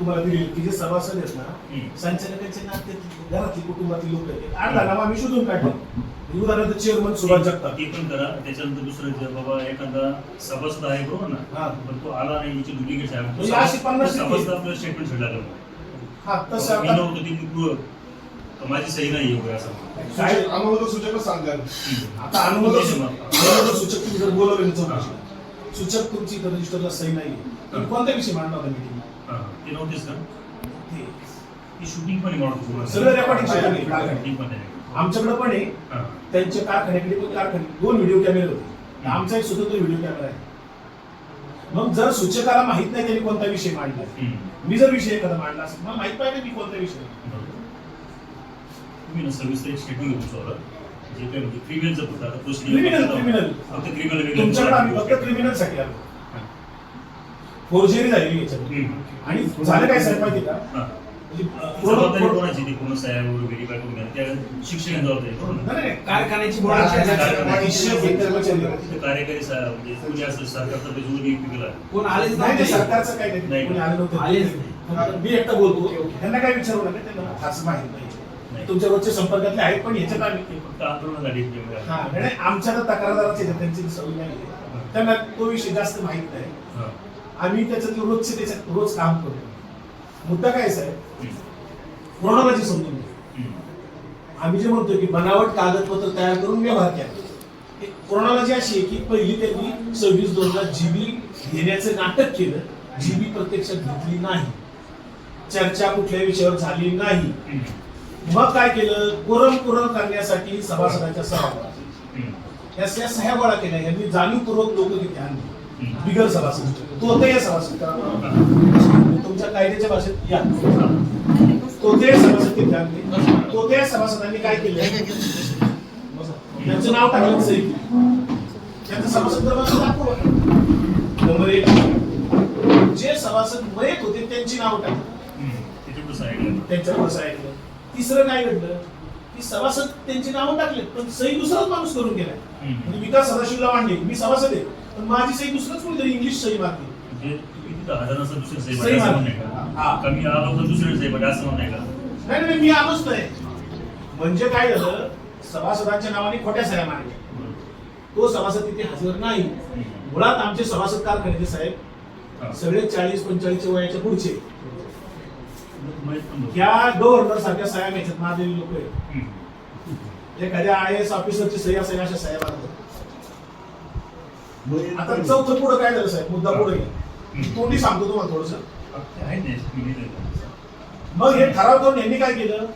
तुम्हाला दिली की जे सभासद आहेत ना. संचालकांचे नाते घरातली कुटुंबातील लोक आहेत. अर्धा नाव आम्ही शोधून काढले उदाहरणार्थ चेअरमन सुभाष जगताप. ते पण करा त्याच्यानंतर दुसरं बाबा एखादा सभासद आहे बरोबर ना? हा. पण तो आला नाही याची डुप्लिकेट आहे. अशी पन्नास टक्के. सभासद आपलं स्टेटमेंट छडला हा तसं मी नव्हतं ती माझी सही नाही आहे असं काय सूचक- सांगा. आता अनुमोदक सूचक तुम्ही जर बोलवले ना सूचक तुमची रजिस्टरला सही नाही कोणत्या विषयी मांडणार होता meeting? ते नव्हतेच का ते शूटिंग पण सगळं आहे आमच्याकडे पण आहे. हा. त्यांच्या कारखान्याकडे पण कारखाने. दोन व्हिडिओ कॅमेरे होते. आमचा एक स्वतंत्र व्हिडिओ कॅमेरा आहे. मग जर सूचकाला माहीत नाही त्यांनी कोणता विषय मांडला. हम्म. मी जर विषय एखादा मांडला असेल मला माहीत पाहिजे मी कोणता विषय. तुम्ही ना सविस्तर एक स्टेटमेंट घेऊन सोडा. जे काही म्हणजे क्रिमिनलचं आता Criminal, criminal. फक्त क्रिमिनल तुमच्याकडे आम्ही फक्त क्रिमिनलसाठी आलो. फोर्जरी झालेली याच्यामध्ये आणि झालं काय साहेब माहिती का? म्हणजे, अं, जबाबदारी पूर्ण- कोणाची ती? पूर्ण साहेब वगैरे काय त्या जबाबदारी? नाही, नाही, कारखान्याची हे कार्यकारी म्हणजे कोणी असं सरकारचा जो नियुक्ती केला. कोण आलेच नाही ते नाही सरकारचं काही नाही. नाही. कोणी आलं नव्हतं. आलेच नाही. फक्त मी एकटा बोलतो. त्यांना काय विचारू नका त्यांना फारसं माहीत नाही. नाही. तुमच्या रोजच्या संपर्कातले आहेत पण याच्यात आम्ही फक्त आंदोलनासाठी नाही, नाही, आमच्या तर तक्रारदाराचे त्यांची सवय नाही. त्यांना तो विषय जास्त माहीत नाही. आम्ही त्याच्यात रोजचे त्याच्यात रोज काम करतो. मुद्दा काय साहेब? क्रोनॉलॉजी समजून घ्या. आम्ही जे म्हणतो की बनावट कागदपत्र तयार करून व्यवहार केला. क्रोनॉलॉजी अशी आहे की पहिली त्यांनी सव्वीस दोनला जीबी घेण्याचं नाटक केलं. जीबी प्रत्यक्षात घेतली नाही. चर्चा कुठल्या विषयावर झाली नाही. मग काय केलं? कोरम कोरम करण्यासाठी सभासदांच्या सभा या सह्या गोळा केल्या. यांनी जाणीवपूर्वक लोक तिथे आणली. बिगर सभासद तो ते सभासद. तुमच्या कायद्याच्या भाषेत या. तो ते सभासद तिथे आणले तो ते सभासदांनी काय केलं त्यांचं नाव टाकलं सही केली. त्यांचं सभासद क्रमांक दाखवा नंबर एक. जे सभासद मयत होते त्यांची नाव टाकली. त्यांच्यावर ऐकलं तिसरं काय घडलं? की सभासद त्यांची नावं टाकले पण सही दुसराच माणूस करून गेलाय. म्हणजे विकास सदाशिवला मांडले. मी सभासद आहे. पण माझी सही दुसरंच कोणीतरी इंग्लिश सही मारली म्हणजे तुम्ही तिथं हजार नसतं दुसरं साहेब सही असं मारली. म्हणणं. आहे का कमी आला होता दुसरं साहेब असं म्हणणं आहे का नाही नाही मी आलोच नाही म्हणजे काय झालं सभासदांच्या नावाने खोट्या सह्या मारल्या तो सभासद तिथे हजर नाही मुळात आमचे सभासद कारखान्याचे साहेब हा. सगळे चाळीस पंचेचाळीसच्या वयाच्या पुढचे माहीत पण नव्हतं. या गव्हर्नर सारख्या सह्या घ्यायच्यात मारलेली लोक आहेत हम्म. एखाद्या आय एस ऑफिसरची सही असेल अशा सह्या मारतात आता चौथं पुढं काय झालं साहेब? मुद्दा पुढे घ्या. तोंडी सांगतो तुम्हाला थोडस. मग हे ठराव करून यांनी काय केलं.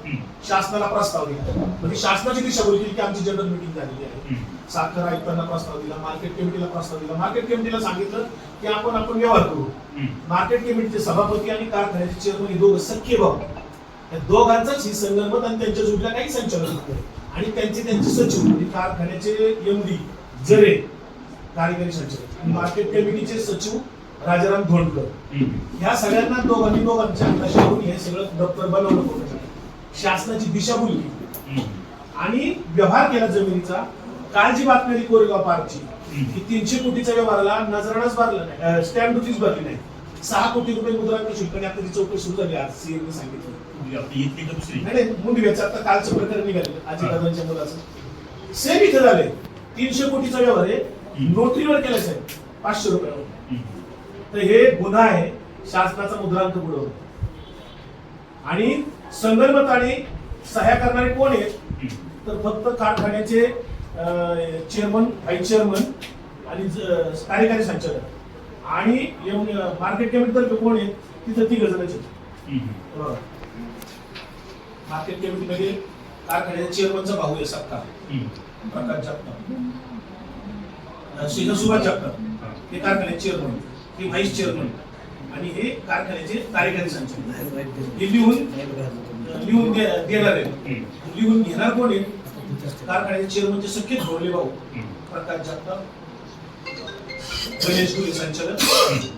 शासनाला प्रस्ताव दिला. म्हणजे शासनाची दिशाभूल केली की आमची जनरल मिटिंग झालेली आहे. साखर आयुक्तांना प्रस्ताव दिला मार्केट कमिटीला प्रस्ताव दिला. मार्केट कमिटीला सांगितलं की आपण आपण व्यवहार करू. मार्केट कमिटीचे सभापती आणि कारखान्याचे चेअरमन हे दोघं सख्खे भाऊ. या दोघांचाच ही संगणमत आणि त्यांच्या जुटल्या काही संचालक होते आणि त्यांचे त्यांचे सचिव म्हणजे कारखान्याचे एमडी जरे कार्यकारी संचालक आणि मार्केट कमिटीचे सचिव राजाराम धोंडकर. ह्या सगळ्यांना दोघांनी दोघांच्या हाताशी हे सगळं दप्तर बनवलं होतं. शासनाची दिशाभूल केली. आणि व्यवहार केला जमिनीचा. काल जी बातमी आली कोरेगाव पार्कची. की तीनशे कोटीच्या व्यवहाराला नजरानच भरलं नाही. स्टॅम्प ड्युटीच भरली नाही. सहा कोटी रुपये मुद्रांक शुल्क आणि आता ती चौकशी सुरू झाली आज सीएमने सांगितलं. म्हणजे नाही मुंडव्याचं आता कालचं प्रकरण निघालं. आजी दादांच्या मुलाचं. सेम इथं झालंय. तीनशे कोटीचा व्यवहार आहे. नोटरीवर केलं साहेब पाचशे रुपयावर. तर हे गुन्हा आहे शासनाचा मुद्रांक बुडवणं. आणि संगणमताने सह्या करणारे कोण आहेत? तर फक्त कारखान्याचे चेअरमन व्हाईस चेअरमन आणि कार्यकारी संचालक. आणि मार्केट कमिटीतर्फे कोण आहेत? तिथं ती जणांचे मार्केट कमिटीमध्ये कारखान्याच्या चेअरमनचा भाऊ आहे सत्ता. प्रकाश जगताप. श्रीधर सुभाष जगताप. हा. कारखान्याचे चेअरमन हे व्हाईस चेअरमन आणि हे कारखान्याचे कार्यकारी संचालक हे लिहून लिहून देणार आहे. लिहून घेणार कोण आहे? कारखान्याचे चेअरमनचे सख्खे भोरले भाऊ. प्रकाश जगताप. गणेश गुले संचालक.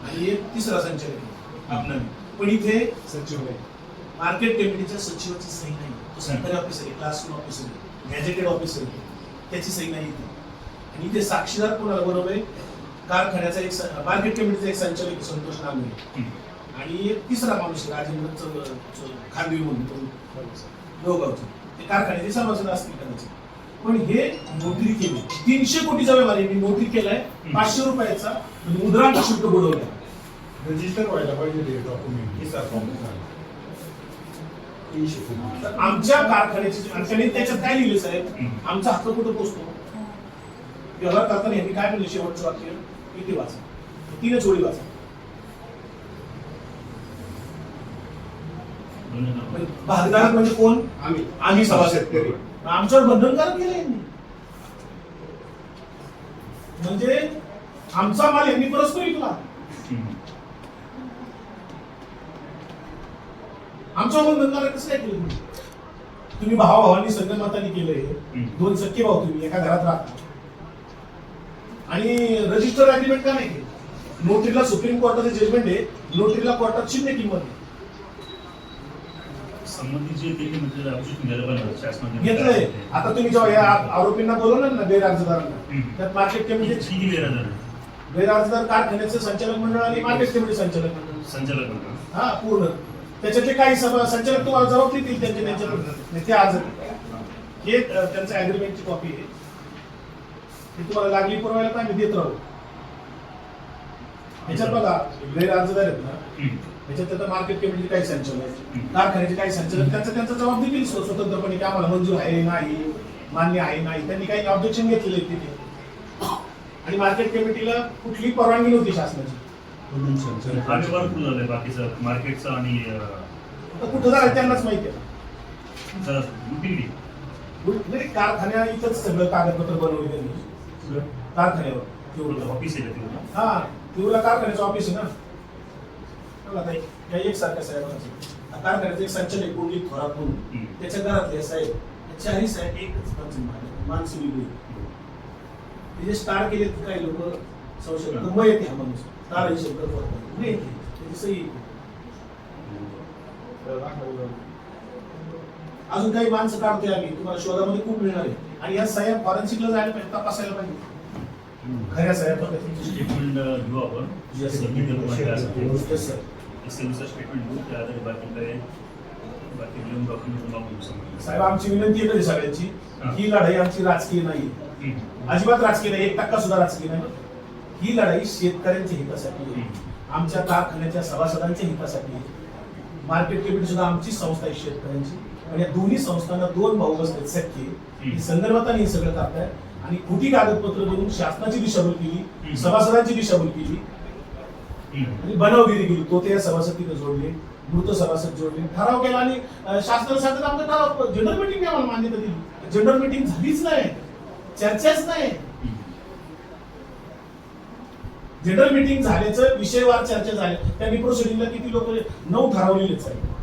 आणि एक तिसरा संचालक आपला. पण इथे सचिव आहे. मार्केट कमिटीच्या सचिवाची सही नाही. तो सरकारी ऑफिसर आहे क्लासरूम ऑफिसर आहे गॅजेटेड ऑफिसर आहे. त्याची सही नाही इथे. आणि इथे साक्षीदार कोणाला बनवलंय? कारखान्याचा एक स- मार्केट कमिटीचा एक संचालक संतोष हम्म. आणि एक तिसरा माणूस राजेंद्र खांडवी म्हणून तो लोहगावचे. ते कारखान्याचे सभासद असतील कदाचित. पण हे नोटरी केली. तीनशे कोटीचा व्यवहार मी नोटरी केलाय पाचशे रुपयाचा मुद्रांक शुल्क बुडवलाय. रजिस्टर व्हायला पाहिजे ते डॉक्युमेंट आमच्या कारखान्याची त्याच्यात काय लिहिलं साहेब. आमचा हक्क कुठं पोहोचतो व्यवहार करताना यांनी काय म्हणलं शेवटचं वाक्य? किती वाचा? तीनच ओळी वाचा? बंधन भागधारक म्हणजे कोण? आम्ही. आम्ही सभासद. शेतकरी आमच्यावर बंधनकारक केलं यांनी? म्हणजे आमचा माल यांनी परस्पर विकला. आमच्यावर बंधनकारक कसं काय केलं तुम्ही? भावा भावांनी संगणमताने केलंय. दोन सख्खे भाऊ तुम्ही एका घरात राहता. आणि रजिस्टर अग्रीमेंट का नाही केलं? नोटरीला सुप्रीम कोर्टाचं जजमेंट आहे. नोटरीला कोर्टात शून्य किंमत आहे संबंधित जे म्हणजे औषध घ्यायला पाहिजे शासनाने घेतलंय. आता तुम्ही जेव्हा या आरोपींना बोलवणार ना गैरअर्जदारांना हम्म. त्यात मार्केट कमिटी किती वेळा झालं गैरअर्जदार कारखान्याचं संचालक मंडळ आणि मार्केट कमिटी संचालक मंडळ. संचालक मंडळ. हा पूर्ण. त्याच्यातले काही संचालक तुम्हाला जबाब देतील त्यांच्या त्यांच्या ते आज हे त्यांचं अग्रीमेंटची कॉपी आहे. ती तुम्हाला लागली पुरवायला तर आम्ही देत राहू. ह्याच्यात बघा गैरअर्जदार आहेत ना. ह्याच्यात आता मार्केट कमिटी काही संचालक. कारखान्याचे काही संचालक त्यांचा त्यांचा जबाब स्व- स्वतंत्रपणे की आम्हाला मंजूर आहे नाही मान्य आहे नाही. त्यांनी काही ऑब्जेक्शन घेतलेले तिथे. आणि मार्केट कमिटीला कुठलीही परवानगी नव्हती शासनाची. झालाय बाकीचा मार्केटचा आणि अं, आता कुठं झालं त्यांनाच माहिती आहे. जरा पिंपरी नाही कारखान्या इथंच सगळं कागदपत्र बनवली त्यांनी कारखान्यावर. तेवढं ऑफिस आहे तिकडं? हा तेवढं कारखान्याचं ऑफिस आहे ना. बघा ताई, या एक सारख्या साहेबांचं कारखान्याचं एक संचालक कोंडली थोरात म्हणून. त्याच्या घरातले साहेब चारही साहेब एकच माणसं माणसं वेगळी ते जे स्टार केले काही लोक संशय मग येते हा माणूस. स्टार हे शब्द. मग येते. त्याची सही येते. अजून काही माणसं काढतोय आम्ही. तुम्हाला शोधामध्ये खूप मिळणार आहे. आणि या साहेब फॉरेन्सिकला जायला पाहिजे तपासायला पाहिजे. खऱ्या साहेब स्टेटमेंट घेऊ आपण. सर एसएमचं स्टेटमेंट घेऊ त्या आधारे बाकी काय बाकी लिहून डॉक्युमेंट मागू समजा साहेब आमची विनंती आहे सगळ्यांची. हा. लढाई आमची राजकीय नाही. अजिबात राजकीय नाही. एक टक्का सुद्धा राजकीय नाही. ही लढाई शेतकऱ्यांच्या हितासाठी. आमच्या कारखान्याच्या सभासदांच्या हितासाठी आहे. मार्केट कमिटी सुद्धा आमची संस्था आहे शेतकऱ्यांची. आणि या दोन्ही संस्थांना दोन भाऊ बसलेत सख्खे ही संदर्भाताने हे सगळं करतायत आणि खोटी कागदपत्र देऊन शासनाची दिशाभूल केली. सभासदांची दिशाभूल केली. आणि बनावगिरी केली. तो ते सभासद तिथे जोडले मृत सभासद जोडले. ठराव केला आणि शासनाला सांगतात आमचा ठराव जनरल मिटिंग आम्हाला मान्यता दिली. जनरल मिटिंग झालीच नाही. चर्चाच नाही. जनरल मिटिंग झाल्याचं विषयवार चर्चा झाल्या त्यांनी प्रोसिडिंगला किती लोक नऊ ठरवलेलेच आहे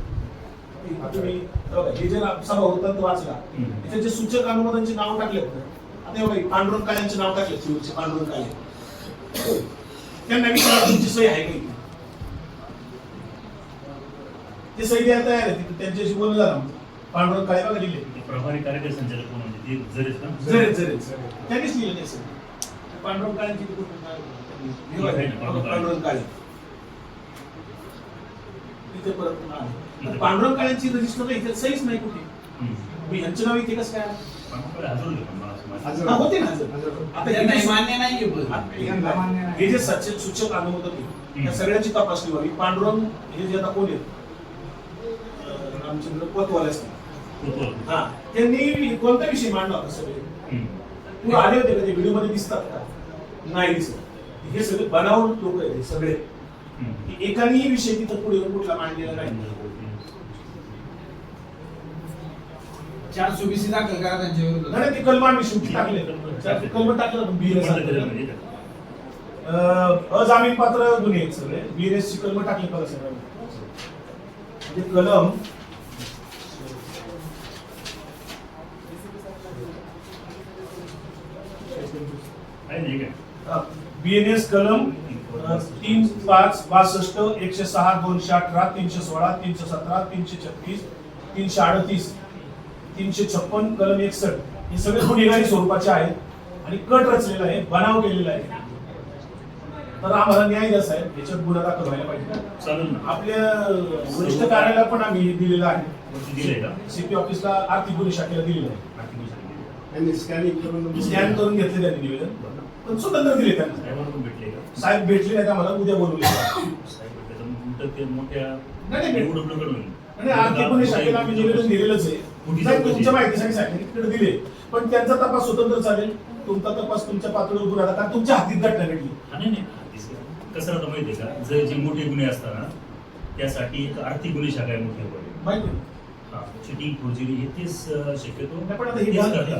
बघा, हे जे सभा होता तो वाचला. त्याचे जे सूचक अनुमोदनचे नाव टाकलेत ना आता हे बघा, पांडुरंग काळ्यांचे नाव टाकले शिवचे पांडुरंग काळे. त्यांना विचारा तुमची सही आहे का इथे? ते सही द्यायला तयार आहे तिथे त्यांच्याशी बोलणं झालं. पांडुरंग काळे बघा लिहिले. प्रभारी कार्यकारी संचालक कोण म्हणजे ते जरेच ना? जरेच जरेच त्यांनीच लिहिलं ते सही पांडुरंग काळ्यांची पांडुरंग काळे. इथे परत नाव आहे. तर पांडुरंग काळ्यांची रजिस्टर इथे सहीच नाही कुठे. मी यांचं नाव इथे कसं काय होते. हा, होते ना. आता हे मान्य. यांना नाही. हे जे सचिव सूचक अनुमोदन आहे, हम्म. त्या सगळ्यांची तपासणी व्हावी पांडुरंग हे जे आता कोण आहेत रामचंद्र कोतवाल असतील. हा त्यांनी कोणता विषय मांडला होता सगळे. तू आले होते का ते व्हिडिओमध्ये दिसतात का नाही दिसत हे सगळे बनावून लोक आहेत सगळे एकानेही विषय तिथं पुढे कुठला मांडलेला नाही चार सुबीसी दाखल करा त्यांच्या विरोधात नाही, ते कलम आम्ही शेवटी टाकले कलम. टाकलं कोणत्या बीएस त्याच्यामध्ये? अजामीन पात्र गुन्हे आहेत सगळे. बीएस ची कलम टाकली बघा सगळ्यांनी. म्हणजे कलम हे? बीएनएस कलम तीन पाच बासष्ट एकशे सहा दोनशे अठरा तीनशे सोळा तीनशे सतरा तीनशे छत्तीस तीनशे अडतीस. तीनशे छप्पन कलम एकसष्ट हे सगळे गुन्हेगारी स्वरूपाचे आहेत आणि कट रचलेला आहे बनाव केलेला आहे. तर आम्हाला न्याय द्या साहेब याच्यात गुन्हा दाखल व्हायला पाहिजे. चालेल ना. आपल्या वरिष्ठ कार्यालयाला पण आम्ही हे दिलेलं आहे. वरती दिलंय का? सीपी ऑफिसला आर्थिक गुन्हे शाखेला दिलेलं आहे. आर्थिक विषय. त्यांनी स्कॅनिंग करून स्कॅन करून घेतले त्यांनी निवेदन. पण स्वतंत्र दिले त्यांना. साहेबांना पण भेटले का? साहेब भेटले नाही आम्हाला उद्या बोलवले साहेब भेटले तर मग उलटं ते मोठ्या नाही, होईल. तुमच्या माहितीसाठी दिले. पण त्यांचा तपास स्वतंत्र चालेल. तुमचा तपास तुमच्या पातळीवर गुन्हा दाखल कारण तुमच्या हातीत घटना घडली. नाही नाही. कसं राहतं माहितीये का? जर जे मोठे गुन्हे असतात ना त्यासाठी एक आर्थिक गुन्हे शाखा आहे मोठे माहिती? चिटिंग फोर्जरी हे तेच शक्यतो पण आता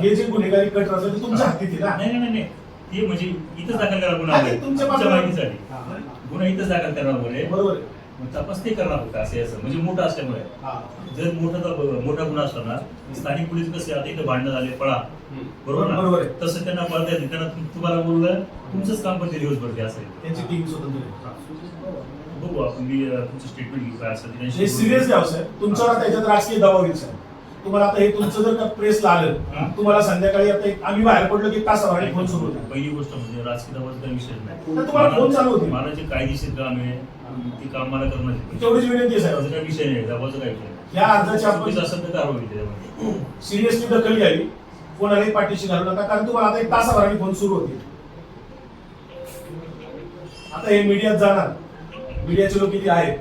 हे जे गुन्हेगारी कट राहतात ते तुमच्या हातीत आहे ना? नाही नाही नाही ते म्हणजे इथंच दाखल करा गुन्हा. तुमच्या माहितीसाठी. गुन्हा इथंच दाखल करणार वगैरे बरोबर आहे मग तपास ते करणार होता असे असं. म्हणजे मोठा असल्यामुळे. हा. जर मोठा मोठा गुन्हा असला ना स्थानिक पोलीस कसे आता इथं भांडणं झाले पळा. बरोबर ना. तसं त्यांना पळता येते. त्यांना तुम- तुम्हाला बोललं तुमचंच काम करते दिवसभर ते असं. आहे. त्यांची टीम स्वतंत्र बघू आपण मी तुमचं स्टेटमेंट घेऊ काय असेल ते हे सिरियस घ्यावं तुमच्यावर आता याच्यात राजकीय दबाव येईल तुम्हाला आता हे तुमचं जर का प्रेसला हा. आलं तुम्हाला संध्याकाळी आता एक आम्ही बाहेर पडलो की तासावर फोन सुरू होता. पहिली गोष्ट म्हणजे राजकीय काही विषय नाही. तर तुम्हाला फोन चालू होते. मला जे कायदेशीर काम आहे ते काम मला करणं आहे. तेवढीच विनंती आहे त्याचा साहेब काही विषय नाही दबावाचा काही विषय नाही. या अर्जाची आपण चुकीचं असेल तर कारवाई होईल त्याच्यामध्ये सिरियसली दखल घ्यावी. कोणालाही पाठीशी घालू नका कारण तुम्हाला आता एक तासाभराने फोन सुरू होते आता हे मीडियात जाणार. मीडियाचे लोक किती आहेत.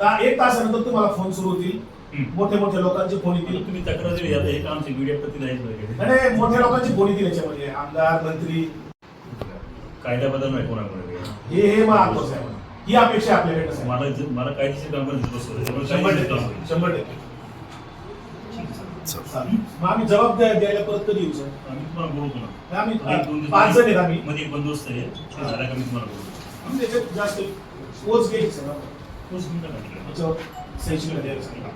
तर एक तासानंतर तुम्हाला फोन सुरू होतील. मोठे मोठे लोकांचे फोन येतील तुम्ही तक्रार दिली आता हे काम मीडिया प्रति पाहिजे आणि मोठ्या लोकांचे फोन येतील याच्यामध्ये. आमदार मंत्री. कायदा बदल नाही कोणाकडे? हे हे महत्वाचं आहे ही अपेक्षा आपल्याकडे साहेब. मला मला कायदेशीर काम करायचं शंभर टक्के. शंभर टक्के. मग आम्ही जबाब द्या- द्यायला परत कधी येऊ सर? आम्ही तुम्हाला बोलतो ना आम्ही पाच जण आहेत आम्ही. मध्ये एक बंदोबस्त आहे. ते झाला का मी तुम्हाला बोलतो आम्ही त्याच्यात जास्त पोच घ्यायची सर. म्हटलं. त्याच्यावर सेन्सिटिव्ह द्यायला सांगितलं